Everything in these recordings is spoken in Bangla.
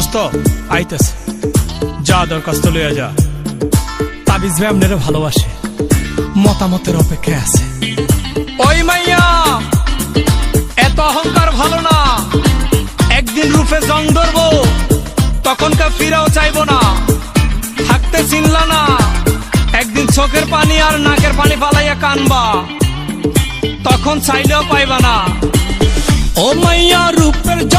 দোস্ত আইতেছে। যা দরখাস্ত লইয়া যা। তাবিজ ভাই আপনারা ভালোবাসে। মতামতের অপেক্ষায় আছে। ওই মাইয়া! এত অহংকার ভালো না। একদিন রূপে জং ধরবো, তখনকার ফিরাও চাইব না। থাকতে চিনলা না। একদিন চোখের পানি আর নাকের পানি ফালাইয়া কানবা। তখন চাইলেও পাইবা না। ও মাইয়া, রূপের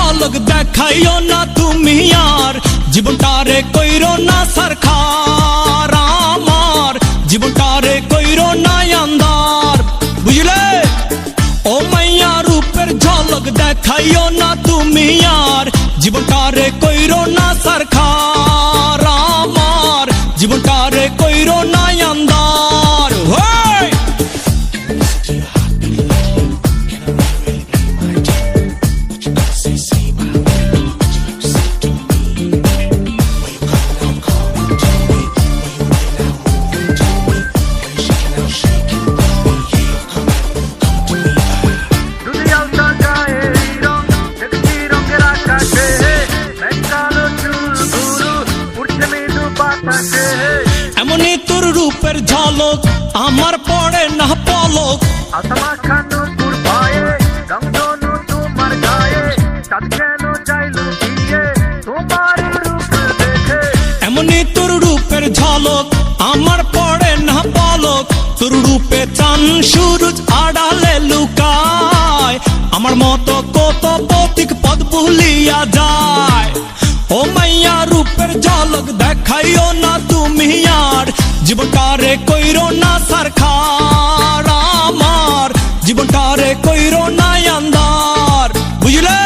রূপের ঝলক আমার পড়ে না পলক। আসমা খানো তোর পায়ে রংধনু তোমার গায়ে চাঁদ কেন চাইলো গিয়ে তোমার রূপ দেখে। এমনই তোর রূপের ঝলক আমার পড়ে না পলক। তোর রূপে চান সুরজ জীবনটারে কইরো না সরকার আমার। জীবনটারে কইরো না আন্দার বুঝলে?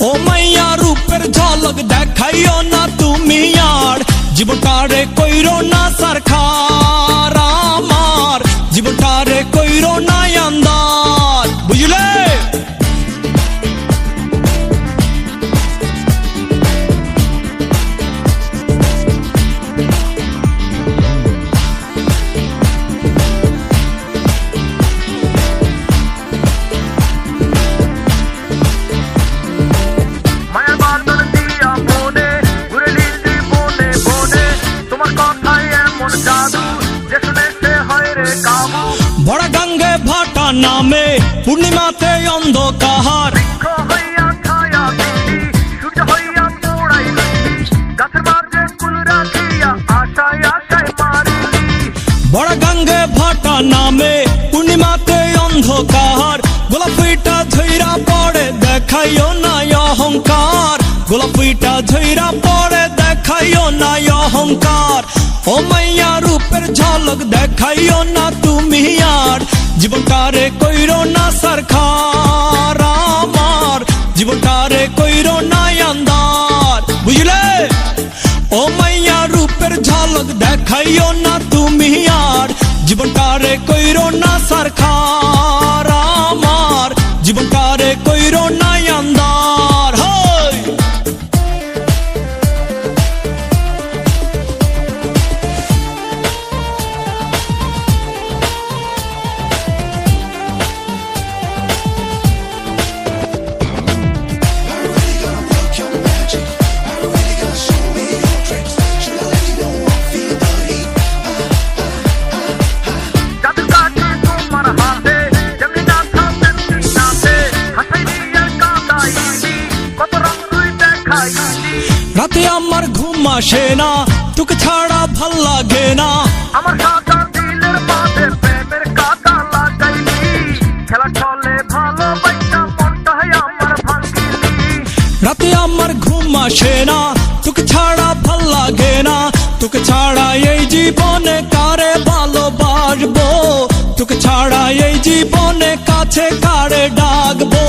ও মাইয়া রূপের ঝলক দেখাইও না তুমি আর। জীবনটারে কইরো না সরকার ভাটা নামে, পূর্ণিমাতে অন্ধকার। বড় গঙ্গে ভাটা নামে, পূর্ণিমাতে অন্ধকার। গোলাপিটা ঝইরা পড়ে, দেখাইও না অহংকার। গোলাপিটা ঝইরা পড়ে, দেখাইও না অহংকার। ও মাইয়া রূপের ঝলক দেখাইও না তুমি আর। জীবনটারে কইরো না সরকার আমার। জীবনটারে কইরো না আন্দার বুঝলে? ও মাইয়া রূপের ঝলক দেখাইও না তুমি আর। জীবনটারে কইরো না সরকার আমার ঘুম আসে না তোকে ছাড়া ভাল লাগে না আমার সাদা দিলের মাঝে প্রেমের কাদা লাগাইলি খেলা চলে ভালো বাইটা মনটাই আমার ভাঙিলি রাতে আমার ঘুম আসে না তোকে ছাড়া ভাল লাগে না তোকে ছাড়া এই জীবনে কারে ভালোবাসবো তোকে ছাড়া এই জীবনে কাছে কারে ডাকবো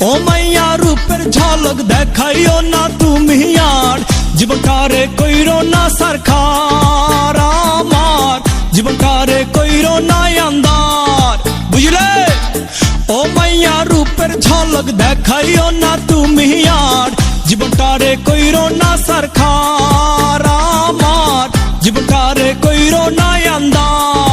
ও মাইয়া রূপের ঝলক দেখাইও না তুমি আর জীবনটারে কইরো না সরকার আমার। জীবনটারে কইরো না আন্দার বুঝলে? ও মাইয়া রূপের ঝলক দেখাইও না তুমি আর। জীবনটারে কইরো না সরকার আমার। জীবনটারে কইরো না আন্দার